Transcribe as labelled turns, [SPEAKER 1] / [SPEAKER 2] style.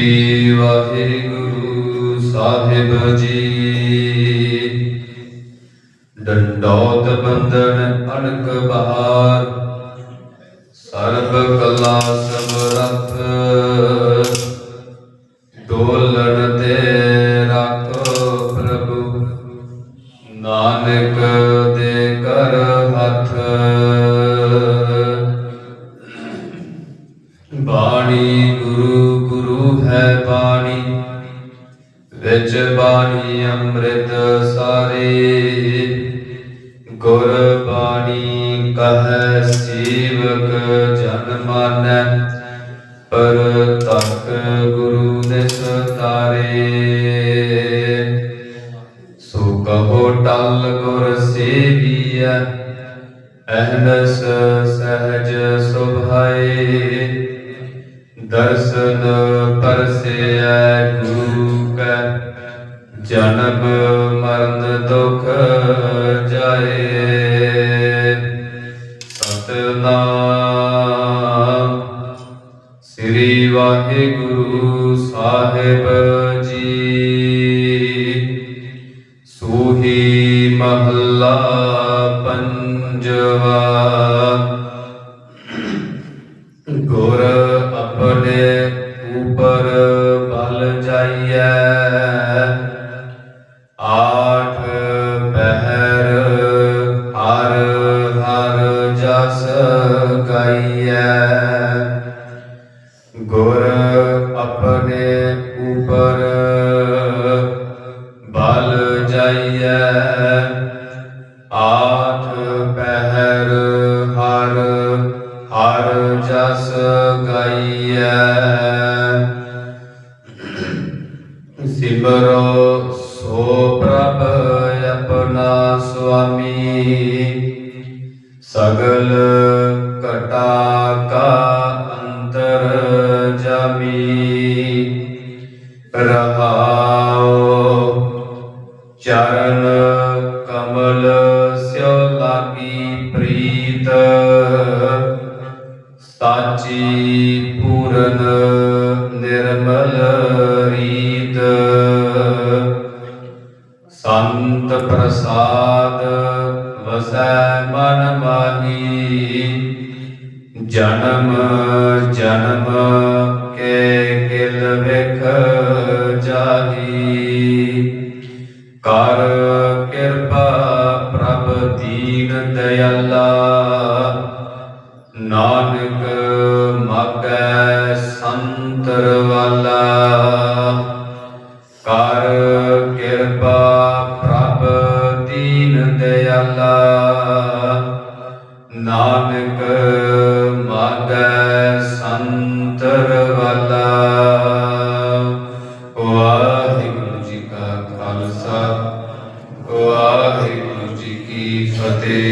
[SPEAKER 1] ਸ੍ਰੀ ਵਾਹਿਗੁਰੂ ਸਾਹਿਬ ਜੀ। ਡੰਡੋਤ ਬੰਦਨ ਅਣਕ ਬਹਾਰ, ਸਰਬ ਕਲਾ ਸਮਰੱਥ ਡੋਲਣ ਤੇ ਰੱਖੋ ਪ੍ਰਭੂ, ਨਾਨਕ ਦੇ ਕਰ ਹੱਥ। ਬਾਣੀ ਗੁਰੂ ਗੁਰੂ ਹੈ ਬਾਣੀ, ਵਿੱਚ ਬਾਣੀ ਅੰਮ੍ਰਿਤ ਸਾਰੇ। ਗੁਰ ਬਾਣੀ ਕਹੈ, ਸੇਵਕ ਜਨ ਮਾਨੈ, ਪਰ ਤੱਕ ਗੁਰੂ ਨਿਸਤਾਰੇ ਸੋ ਕਹੋ, ਟਲ ਗੁਰ ਸੇਵੀਐ, ਅਹਨਸ ਸਹਜ ਸੁਭਾਏ। ਦਰਸ ਜਨਮ ਮਰਨ ਦੁਖ ਜਾਏ। ਸਤਨਾਮ। ਸ੍ਰੀ ਵਾਹਿਗੁਰੂ ਸਾਹਿਬ ਜੀ। ਸੂਹੀ ਮਹੱਲਾ ਪੰਜਵਾ। ਗੁਰ ਆਪਣੇ ਉਪਰ ਆਠ ਪਹਿਰ ਹਰ ਹਰ ਜਸ ਗਾਈਐ ਗੁਰ ਆਪਣੇ ਉਪਰ ਬਲ ਜਾਈਐ। ਆਠ ਪਹਿਰ ਹਰ ਹਰ ਜਸ ਗਾਈਐ ਸਿਮਰੋ ਸੋ ਸੁਆਮੀ ਸਗਲ ਕਟਾ ਕਾ ਅੰਤਰ ਜਾਮੀ ਰਹਾਉ ਚਰਨ ਕਮਲ ਸਿਉ ਲਾਗੀ ਪ੍ਰੀਤ ਸਾਚੀ ਪੂਰਨ ਨਿਰਮਲ ਰੀਤ ਸੰਤ ਪ੍ਰਸਾਦ ਵਸੈ ਮਨ ਮਾਹੀ। ਜਨਮ ਜਨਮ ਕੇ ਕਿਲ ਵਿਖ ਜਾਹੀ। ਕਰ ਕਿਰਪਾ ਪ੍ਰਭ ਦੀਨ ਦਇਆਲਾ। ਨਾਨਕ ਪ੍ਰਭ ਦੀਨ ਦਇਆਲਾ ਨਾਨਕ ਮਾਗੈ ਸੰਤਰ ਵਾਲਾ ਵਾਹਿਗੁਰੂ ਜੀ ਕਾ ਖਾਲਸਾ, ਵਾਹਿਗੁਰੂ ਜੀ ਕੀ ਫਤਿਹ।